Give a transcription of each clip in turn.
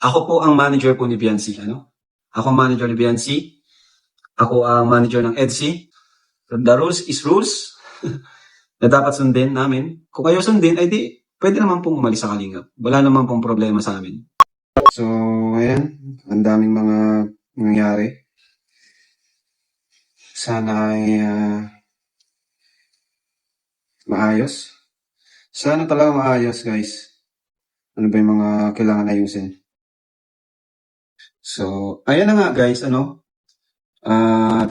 Ako po ang manager po ni Biancy. Ano? Ako ang manager ni Biancy. Ako ang manager ng EDSI. The rules is rules na dapat sundin namin. Kung kayo sundin, ay di, pwede naman pong umalis sa kalingap. Wala naman pong problema sa amin. So, ayan. Ang daming mga nangyari. Sana ay ah, maayos. Sana talaga maayos, guys. Ano ba yung mga kailangan ayusin? So, ayan na nga, guys. Ano? At,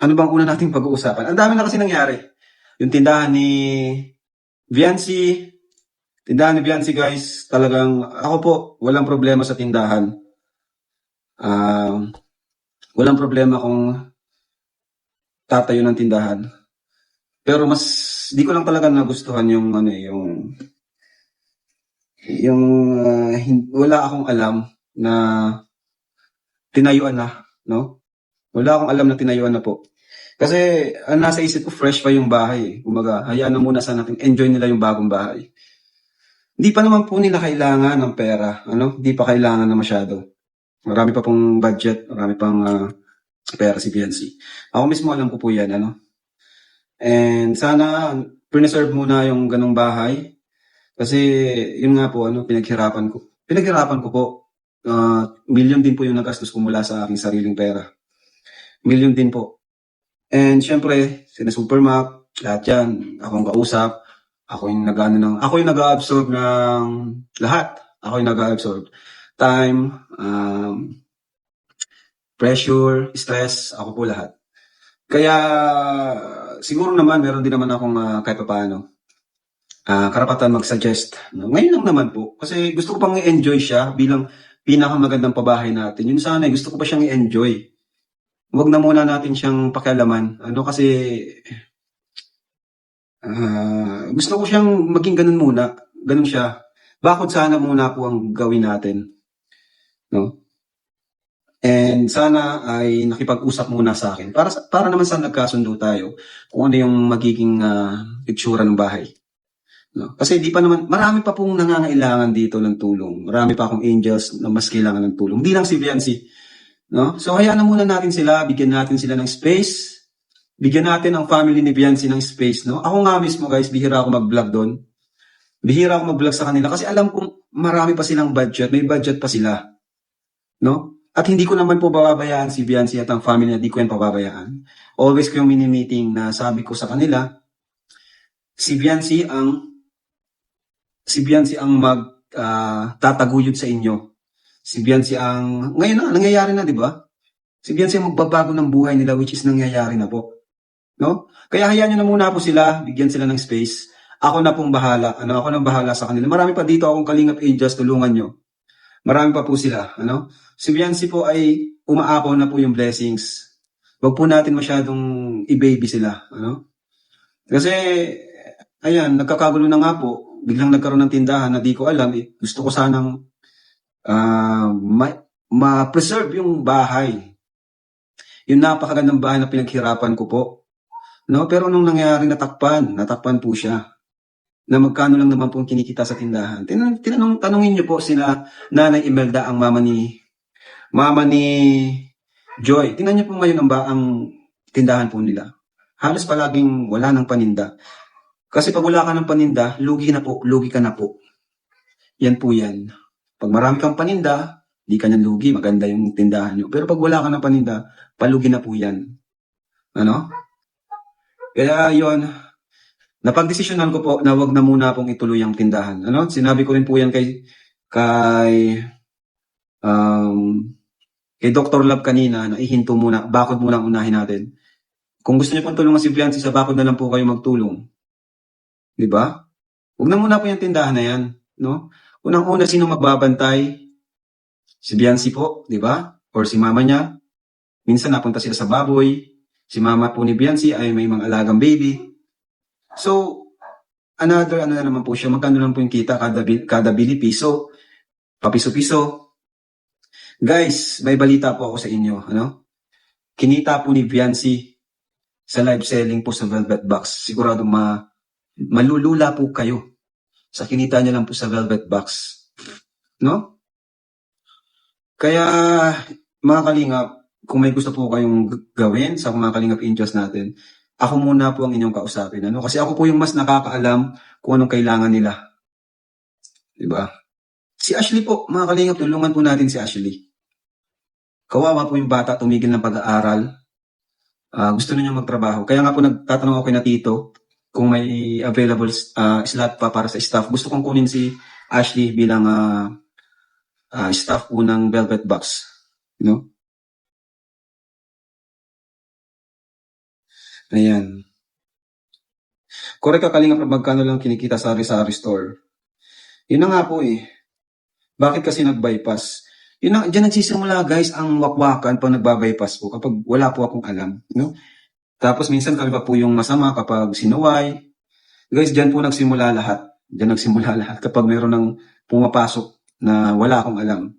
ano bang una nating pag-uusapan? Ang dami na kasi nangyari. Yung tindahan ni Viancy, tindahan ni Viancy, guys, talagang, ako po, walang problema sa tindahan. Um, walang problema kung tatayo ng tindahan. Pero mas, di ko lang talaga nagustuhan yung, ano eh, yung, yung, ah, wala akong alam na tinayuan na, no? Wala akong alam na tinayuan na po. Kasi, ang nasa isip ko, fresh pa yung bahay. Eh. Kumaga, hayaan na muna sa natin, enjoy nila yung bagong bahay. Hindi pa naman po nila kailangan ng pera, ano? Hindi pa kailangan na masyado. Marami pa pong budget, marami pang ah, pera si PNC. Ako mismo alam ko po yan, ano? And sana, preserve muna yung ganong bahay. Kasi, yun nga po, ano, pinaghirapan ko. Pinaghirapan ko po. Ah, million din po yung nagastos ko mula sa aking sariling pera. Million din po. And syempre, sina Supermac, lahat yan, akong kausap, ako yung nag ng, ako yung nag-absorb ng lahat. Ako yung nag-absorb. Time, um, pressure, stress, ako po lahat. Kaya, siguro naman, meron din naman akong ah, kahit paano, ah, karapatan mag-suggest. No? Ngayon lang naman po. Kasi gusto ko pang i-enjoy siya bilang pinakamagandang pabahay natin. Yun sana, eh, gusto ko pa siyang i-enjoy. Huwag na muna natin siyang pakialaman. Ano kasi, ah, gusto ko siyang maging ganun muna. Ganun siya. Bakit sana muna po ang gawin natin? No? And sana ay nakipag-usap muna sa akin para para naman sa nagkasundo tayo kung ano yung magiging ah, itsura ng bahay. No? Kasi di pa naman, marami pa pong nangangailangan dito ng tulong. Marami pa akong angels na mas kailangan ng tulong. Hindi lang si Viancy. No? So, hayaan na muna natin sila, bigyan natin sila ng space. Bigyan natin ang family ni Viancy ng space. No? Ako nga mismo guys, bihira ako mag-vlog doon. Bihira ako mag-vlog sa kanila kasi alam kong marami pa silang budget. May budget pa sila. No? At hindi ko naman po bababayaan si Viancy at ang family na di ko yan pababayaan. Always ko yung mini-meeting na sabi ko sa kanila, si Viancy ang si Biancy ang mag ah, tataguyod sa inyo. Si Biancy ang ngayon na nangyayari na, 'di ba? Si Biancy ang magbabago ng buhay nila which is nangyayari na po. No? Kaya hayaan niyo na muna po sila, bigyan sila ng space. Ako na pong bahala. Ano, ako nang bahala sa kanila. Marami pa dito akong kalingap angels tulungan nyo. Marami pa po sila, ano? Si Biancy po ay umaapaw na po yung blessings. Huwag po natin masyadong i-baby sila, ano? Kasi ayan, nagkakagulo na nga po biglang nagkaroon ng tindahan na di ko alam, eh, gusto ko sanang ah, ma- ma-preserve yung bahay. Yung napakagandang bahay na pinaghirapan ko po. No, pero nung nangyari natakpan, natakpan po siya. Na magkano lang naman po ang kinikita sa tindahan. Tinanong, tinanong tanungin niyo po sila Nanay Imelda ang mama ni mama ni Joy. Tingnan niyo po ngayon ang ba ang tindahan po nila. Halos palaging wala ng paninda. Kasi pag wala ka ng paninda, lugi na po, lugi ka na po. Yan po yan. Pag marami kang paninda, di ka niyan lugi, maganda yung tindahan nyo. Pero pag wala ka ng paninda, palugi na po yan. Ano? Kaya yon napagdesisyonan ko po na wag na muna pong ituloy ang tindahan. Ano? Sinabi ko rin po yan kay kay um, kay Dr. Love kanina na ihinto muna, bakod muna ang unahin natin. Kung gusto niyo pong tulungan si Biancy, sa bakod na lang po kayo magtulong. Di ba? Huwag na muna po yung tindahan na yan. No? Unang-una, sino magbabantay? Si Biancy po, di ba? Or si mama niya. Minsan napunta sila sa baboy. Si mama po ni Biancy ay may mga alagang baby. So, another ano na naman po siya, magkano lang po yung kita kada, kada bili piso, papiso-piso. Guys, may balita po ako sa inyo. Ano? Kinita po ni Biancy sa live selling po sa Velvet Box. Sigurado ma malulula po kayo sa kinita niya lang po sa Velvet Box. no? Kaya, mga kalingap, kung may gusto po kayong gawin sa mga kalingap angels natin, ako muna po ang inyong kausapin. Ano? Kasi ako po yung mas nakakaalam kung anong kailangan nila. Diba? Si Ashley po, mga kalingap, tulungan po natin si Ashley. Kawawa po yung bata, tumigil ng pag-aaral. Ah, gusto na niya magtrabaho. Kaya nga po nagtatanong ako kay na tito kung may available ah, slot pa para sa staff. Gusto kong kunin si Ashley bilang ah, ah, staff po ng Velvet Box. No? Ayan. Correct ka kalinga magkano lang kinikita sa Sari Store. Yun na nga po eh. Bakit kasi nag-bypass? Yun na, dyan nagsisimula guys ang wakwakan pag nagbabypass po kapag wala po akong alam. No? Tapos minsan kami pa po yung masama kapag sinuway. Guys, dyan po nagsimula lahat. Dyan nagsimula lahat kapag meron ng pumapasok na wala akong alam.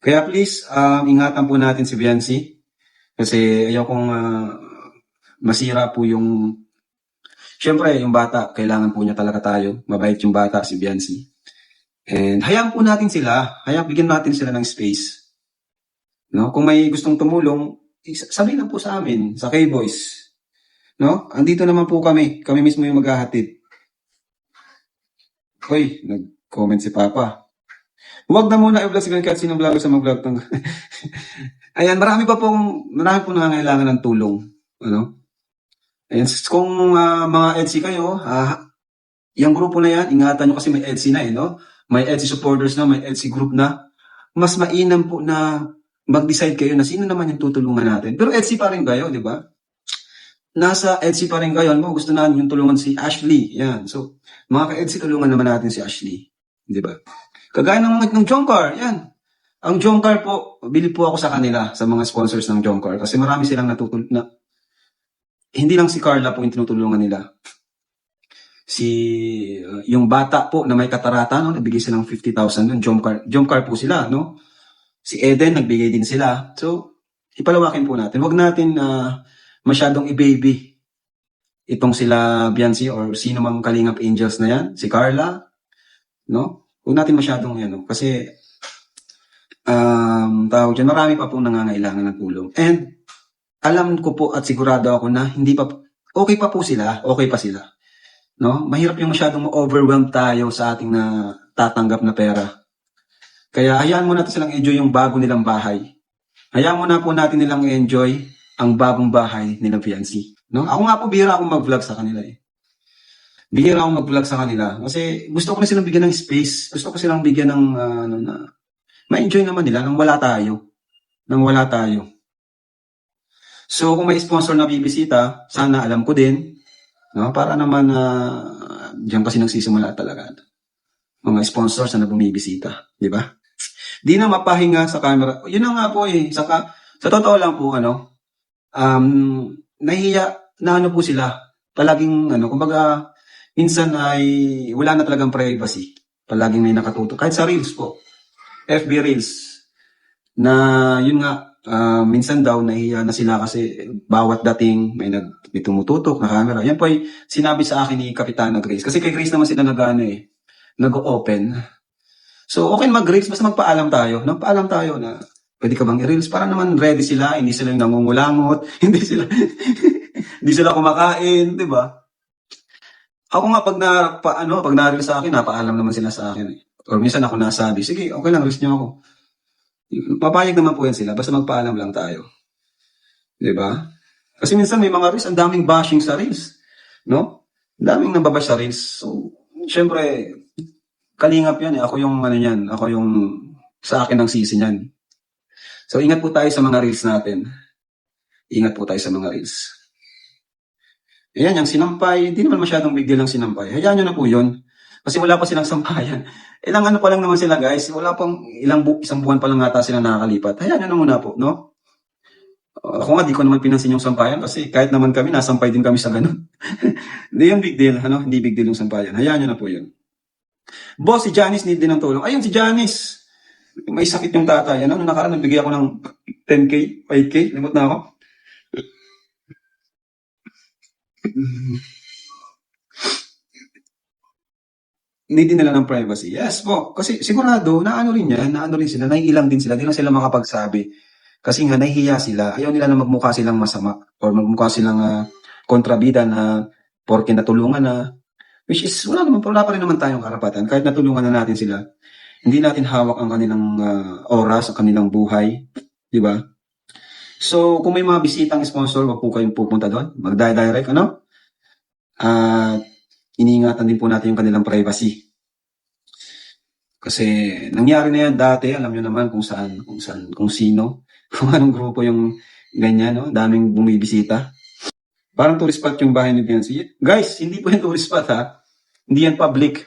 Kaya please, um, ingatan po natin si Biancy. Kasi ayaw kong ah, masira po yung... Siyempre, yung bata, kailangan po niya talaga tayo. Mabait yung bata, si Biancy. And hayaan po natin sila. Hayaan, bigyan natin sila ng space. No? Kung may gustong tumulong, sabihin lang po sa amin, sa K-Boys. No? Andito naman po kami. Kami mismo yung maghahatid. Hoy, nag-comment si Papa. Huwag na muna i-vlog si Glenn kahit sinong vlogger sa mag-vlog. tong- Ayan, marami pa pong, marami pong nangangailangan ng tulong. Ano? Ayan, kung ah, mga EDSI kayo, ah, yung grupo na yan, ingatan nyo kasi may EDSI na eh, no? May EDSI supporters na, may EDSI group na. Mas mainam po na mag-decide kayo na sino naman yung tutulungan natin. Pero EDSI pa rin kayo, di ba? Nasa EDSI pa rin kayo. Ano gusto natin yung tulungan si Ashley. Yan. So, mga ka-EDSI, tulungan naman natin si Ashley. Di ba? Kagaya ng, ng Jomcar, yan. Ang Jomcar po, bili po ako sa kanila, sa mga sponsors ng Jomcar. Kasi marami silang natutul na, hindi lang si Carla po yung tinutulungan nila. Si, uh, yung bata po na may katarata, no, nagbigay silang 50,000 nun. Jomcar, Jomcar po sila, no? Si Eden, nagbigay din sila. So, ipalawakin po natin. Huwag natin ah, masyadong i-baby itong sila Biancy or sino mang Kalingap Angels na yan. Si Carla, no? Huwag natin masyadong yan, no? Kasi, um, tawag dyan, marami pa pong nangangailangan ng tulong. And, alam ko po at sigurado ako na hindi pa, okay pa po sila, okay pa sila. No? Mahirap yung masyadong ma-overwhelm tayo sa ating na tatanggap na pera. Kaya hayaan mo natin silang enjoy yung bago nilang bahay. Hayaan mo na po natin nilang enjoy ang bagong bahay nilang fiancé. No? Ako nga po, bihira akong mag-vlog sa kanila eh. Bihira akong mag-vlog sa kanila. Kasi gusto ko na silang bigyan ng space. Gusto ko silang bigyan ng, ah, ano na, ma-enjoy naman nila nang wala tayo. Nang wala tayo. So, kung may sponsor na bibisita, sana alam ko din. No? Para naman, uh, diyan kasi nagsisimula talaga. Mga sponsors na bumibisita. Di ba? Di na mapahinga sa camera. Yun na nga po eh. Saka, sa totoo lang po, ano, um, nahiya na ano po sila. Palaging, ano, kumbaga, minsan ay wala na talagang privacy. Palaging may nakatuto. Kahit sa Reels po. FB Reels. Na, yun nga, ah, minsan daw nahiya na sila kasi bawat dating may nag may tumututok na camera. Yan po ay sinabi sa akin ni Kapitana Grace. Kasi kay Grace naman sila nag-ano eh, nag-open. So, okay mag-reels, basta magpaalam tayo. Nagpaalam tayo na pwede ka bang i-reels para naman ready sila, hindi sila yung nangungulangot, hindi sila hindi sila kumakain, di ba? Ako nga pag na pa, ano, pag na sa akin, napaalam naman sila sa akin eh. Or minsan ako nasabi, sige, okay lang, reels niyo ako. Papayag naman po yan sila, basta magpaalam lang tayo. Di ba? Kasi minsan may mga reels, ang daming bashing sa reels. No? Ang daming nababash sa reels. So, syempre, kalingap yan eh. Ako yung ano yan. Ako yung sa akin ang sisi niyan. So, ingat po tayo sa mga reels natin. Ingat po tayo sa mga reels. Ayan, yung sinampay, hindi naman masyadong big deal ang sinampay. Hayaan nyo na po yun. Kasi wala pa silang sampayan. Ilang ano pa lang naman sila guys. Wala pang ilang bu- isang buwan pa lang ata sila nakakalipat. Hayaan nyo na muna po, no? Uh, ako nga, di ko naman pinansin yung sampayan kasi kahit naman kami, nasampay din kami sa ganun. Hindi yung big deal, ano? Hindi big deal yung sampayan. Hayaan nyo na po yun. Boss, si Janice need din ng tulong. Ayun, si Janice. May sakit yung tatay. Ano, nung nakaraan, nagbigay ako ng 10K, 5K. Limot na ako. need din nila ng privacy. Yes po. Kasi sigurado, naano rin yan, naano rin sila, naiilang din sila, di lang sila makapagsabi. Kasi nga, nahihiya sila. Ayaw nila na magmukha silang masama or magmukha silang ah, kontrabida na porke natulungan na. Which is, wala naman, wala pa rin naman tayong karapatan. Kahit natulungan na natin sila, hindi natin hawak ang kanilang ah, oras, ang kanilang buhay. Di ba? So, kung may mga bisitang sponsor, wag po kayong pupunta doon. Mag-direct, ano? At iniingatan din po natin yung kanilang privacy. Kasi nangyari na yan dati, alam nyo naman kung saan, kung saan, kung sino, kung anong grupo yung ganyan, no? Daming bumibisita. Parang tourist spot yung bahay ni Beyonce. Guys, hindi po yung tourist spot ha. Hindi yan public.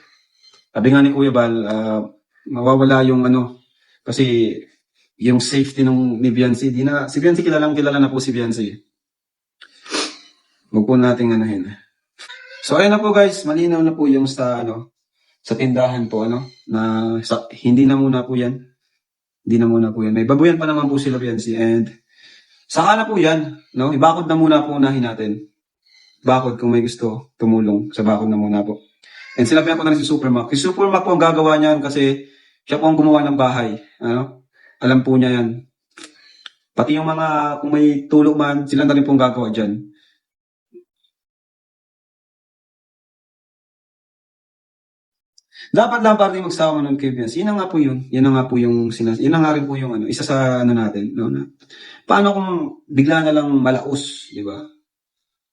Sabi nga ni Kuya Bal, ah, mawawala yung ano, kasi yung safety ng ni Beyonce, di na, si Beyonce kilalang kilala na po si Beyonce. Huwag po nating anahin. So ayun na po guys, malinaw na po yung sa ano sa tindahan po ano na sa, hindi na muna po 'yan. Hindi na muna po 'yan. May babuyan pa naman po sila Beyonce and saka na po 'yan, no? Ibakod na muna po unahin natin. Bakod kung may gusto tumulong sa bakod na muna po. And sinabi ko na rin si Supermac. Si Supermac po ang gagawa niyan kasi siya po ang gumawa ng bahay. Ano? Alam po niya yan. Pati yung mga, kung may tulong man, sila na rin po ang gagawa dyan. Dapat lang parang magsawa ng kay Vince. Yun na nga po yun. Yan nga po yung sinas na nga rin po yung ano, isa sa ano natin, no, na, paano kung bigla na lang malaos, di ba?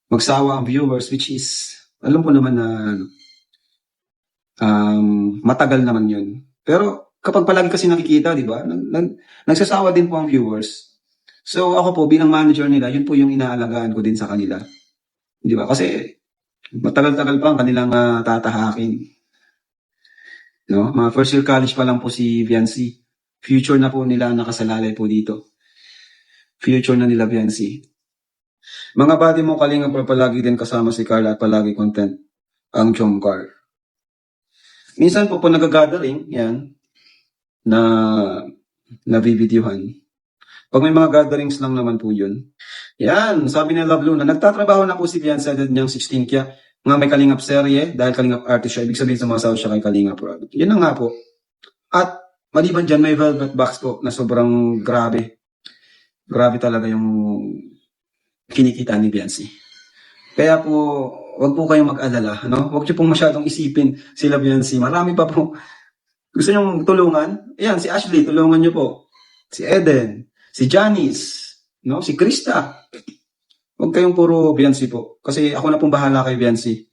Magsawa ang viewers, which is, alam po naman na, ano, um, matagal naman yun. Pero, kapag palagi kasi nakikita, di ba, nag, nag, nagsasawa din po ang viewers. So, ako po, bilang manager nila, yun po yung inaalagaan ko din sa kanila. Di ba? Kasi, matagal-tagal pa ang kanilang ah, tatahakin. No? Mga first year college pa lang po si Viancy. Future na po nila nakasalalay po dito. Future na nila Viancy. Mga body mo kalinga pa palagi din kasama si Carla at palagi content ang Jomcar. Minsan po po nag-gathering, yan, na nabibidyohan. Pag may mga gatherings lang naman po yun. Yan, sabi ni Love Luna, nagtatrabaho na po si Viancy edad niyang 16 kaya nga may Kalingap serye, dahil Kalingap artist siya, ibig sabihin sumasaw siya kay Kalingap Rob. Yun na nga po. At maliban dyan, may velvet box po na sobrang grabe. Grabe talaga yung kinikita ni Beyonce. Kaya po, wag po kayong mag-alala. No? Wag niyo pong masyadong isipin sila Beyonce. Marami pa po. Gusto niyong tulungan? Ayan, si Ashley, tulungan niyo po. Si Eden, si Janice, no? si Krista. Huwag kayong puro Beyonce po. Kasi ako na pong bahala kay Beyonce.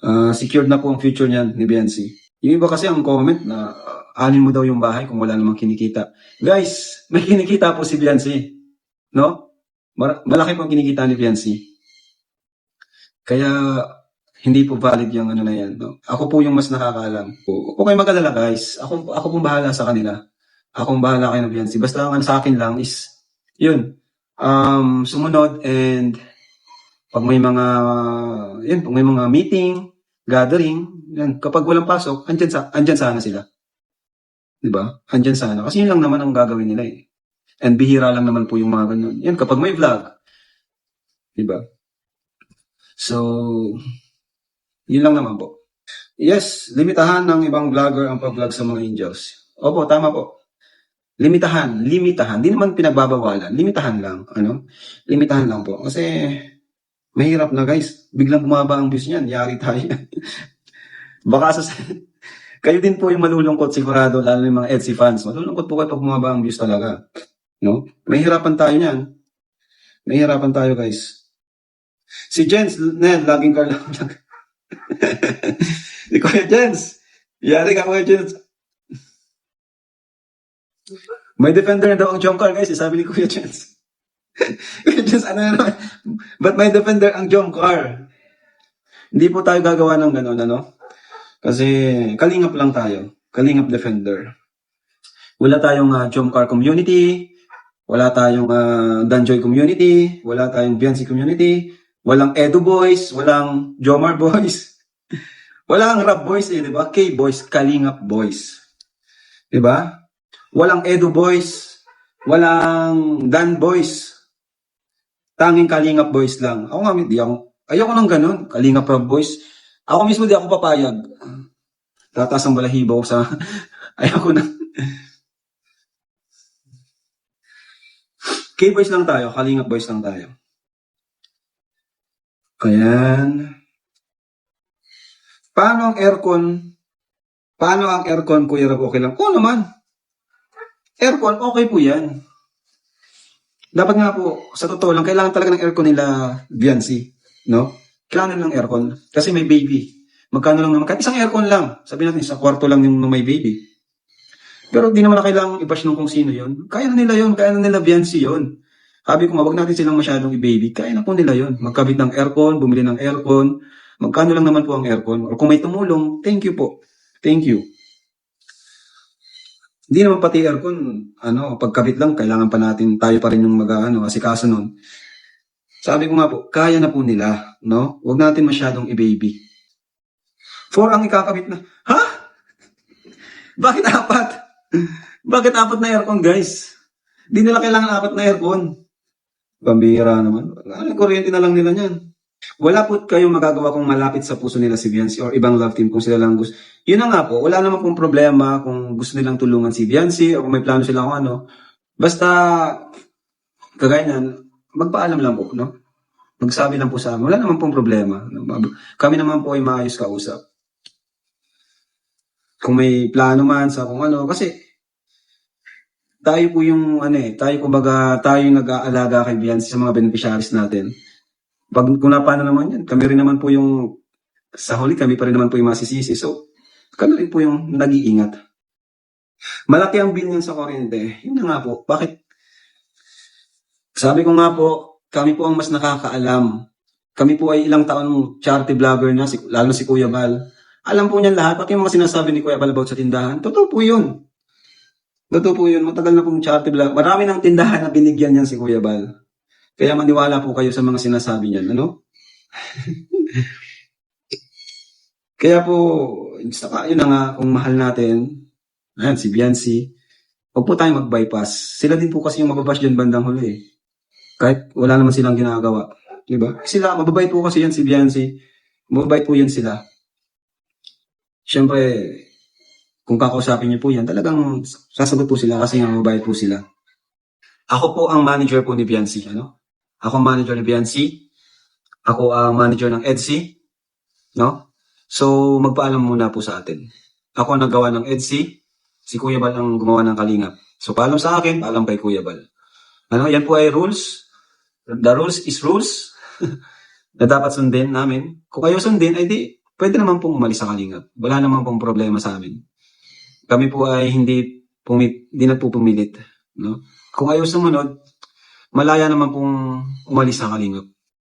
Ah, secured na po ang future niyan ni Beyonce. Yung iba kasi ang comment na ah, alin mo daw yung bahay kung wala namang kinikita. Guys, may kinikita po si Beyonce. No? Mar- malaki po ang kinikita ni Beyonce. Kaya hindi po valid yung ano na yan. No? Ako po yung mas nakakaalam. Huwag po kayong mag-alala guys. Ako, ako pong bahala sa kanila. Ako ang bahala kayo ng Beyonce. Basta ang sa akin lang is, yun, um, sumunod and pag may mga, yun, pag may mga meeting, gathering, yan, kapag walang pasok, andyan, sa, andyan sana sila. Di ba? Andyan sana. Kasi yun lang naman ang gagawin nila eh. And bihira lang naman po yung mga ganun. Yan, kapag may vlog. Di ba? So, yun lang naman po. Yes, limitahan ng ibang vlogger ang pag-vlog sa mga angels. Opo, tama po. Limitahan, limitahan. Di naman pinagbabawalan. Limitahan lang. Ano? Limitahan lang po. Kasi, mahirap na guys. Biglang bumaba ang views niyan. Yari tayo. Baka sa... kayo din po yung malulungkot sigurado, lalo yung mga Etsy fans. Malulungkot po kayo pag bumaba ang views talaga. No? Mahirapan tayo niyan. Mahirapan tayo guys. Si Jens, Ned, laging ka lang. Kuya Jens. Yari ka Kuya Jens. May defender na daw ang Jomcar guys, eh, sabi ni Kuya Jens. Kuya Jens, ano na naman? Ba't may defender ang Jomcar? Hindi po tayo gagawa ng gano'n, ano? Kasi kalingap lang tayo. Kalingap defender. Wala tayong uh, Jomcar community. Wala tayong uh, Danjoy community. Wala tayong Biancy community. Walang Edu Boys. Walang Jomar Boys. Walang Rap Boys eh, di ba? K-Boys, Kalingap Boys. Di ba? Walang Edu Boys. Walang Dan Boys. Tanging Kalingap Boys lang. Ako nga, di ako, ayoko nang ganun. Kalingap Rap Boys. Ako mismo di ako papayag. tataas ang balahibo ko sa, ayoko na. K-boys lang tayo, kalingap boys lang tayo. Ayan. Paano ang aircon? Paano ang aircon, Kuya Rab? Okay lang? Oo naman. Aircon, okay po yan. Dapat nga po, sa totoo lang, kailangan talaga ng aircon nila Viancy. No? Kailangan ng aircon. Kasi may baby. Magkano lang naman? Kahit isang aircon lang. Sabi natin, isang kwarto lang yung may baby. Pero di naman na kailangang i-bash nung kung sino yon. Kaya na nila yon, kaya na nila Viancy yon. Sabi ko wag natin silang masyadong i-baby. Kaya na po nila yon. Magkabit ng aircon, bumili ng aircon. Magkano lang naman po ang aircon. Or kung may tumulong, thank you po. Thank you. Hindi naman pati aircon, ano, pagkabit lang, kailangan pa natin, tayo pa rin yung mag, ano, asikaso nun. Sabi ko nga po, kaya na po nila, no? Huwag natin masyadong i-baby. Four ang ikakabit na, ha? Bakit apat? Bakit apat na aircon, guys? Di nila kailangan apat na aircon. Pambihira naman. Ano, kuryente na lang nila niyan. Wala po kayong magagawa kung malapit sa puso nila si Viancy or ibang love team kung sila lang gusto. Yun na nga po, wala naman pong problema kung gusto nilang tulungan si Viancy o kung may plano sila kung ano. Basta, kagaya magpaalam lang po, no? Magsabi lang po sa amin. Wala naman pong problema. Kami naman po ay maayos kausap. Kung may plano man sa kung ano, kasi tayo po yung ano eh, tayo kumbaga, tayo yung nag-aalaga kay Viancy sa mga beneficiaries natin. Pag kung napano naman yan, kami rin naman po yung sa huli kami pa rin naman po yung masisisi. So, kami rin po yung nag-iingat. Malaki ang bill niyan sa kuryente. Yun na nga po. Bakit? Sabi ko nga po, kami po ang mas nakakaalam. Kami po ay ilang taon charity vlogger na, si, lalo si Kuya Bal. Alam po niyan lahat, pati yung mga sinasabi ni Kuya Bal about sa tindahan. Totoo po yun. Totoo po yun. Matagal na pong charity vlog. Marami ng tindahan na binigyan niyan si Kuya Bal. Kaya maniwala po kayo sa mga sinasabi niyan, ano? Kaya po, saka yun na nga, kung mahal natin, ayan, si Biancy, huwag po tayong mag-bypass. Sila din po kasi yung mababash dyan bandang huli eh. Kahit wala naman silang ginagawa. Ba? Sila, mababait po kasi yan si Biancy. Mababait po yan sila. Siyempre, kung kakausapin niyo po yan, talagang sasagot po sila kasi nga mababait po sila. Ako po ang manager po ni Biancy, ano? Ako ang manager ni Biancy. Ako ang manager ng EDSI. No? So, magpaalam muna po sa atin. Ako ang naggawa ng EDSI. Si Kuya Bal ang gumawa ng kalingap. So, paalam sa akin, paalam kay Kuya Bal. Ano, yan po ay rules. The rules is rules na dapat sundin namin. Kung kayo sundin, ay di, pwede naman pong umalis sa kalingap. Wala naman pong problema sa amin. Kami po ay hindi, pumit, hindi na po pumilit. No? Kung ayaw sumunod, malaya naman pong umalis sa kalingap.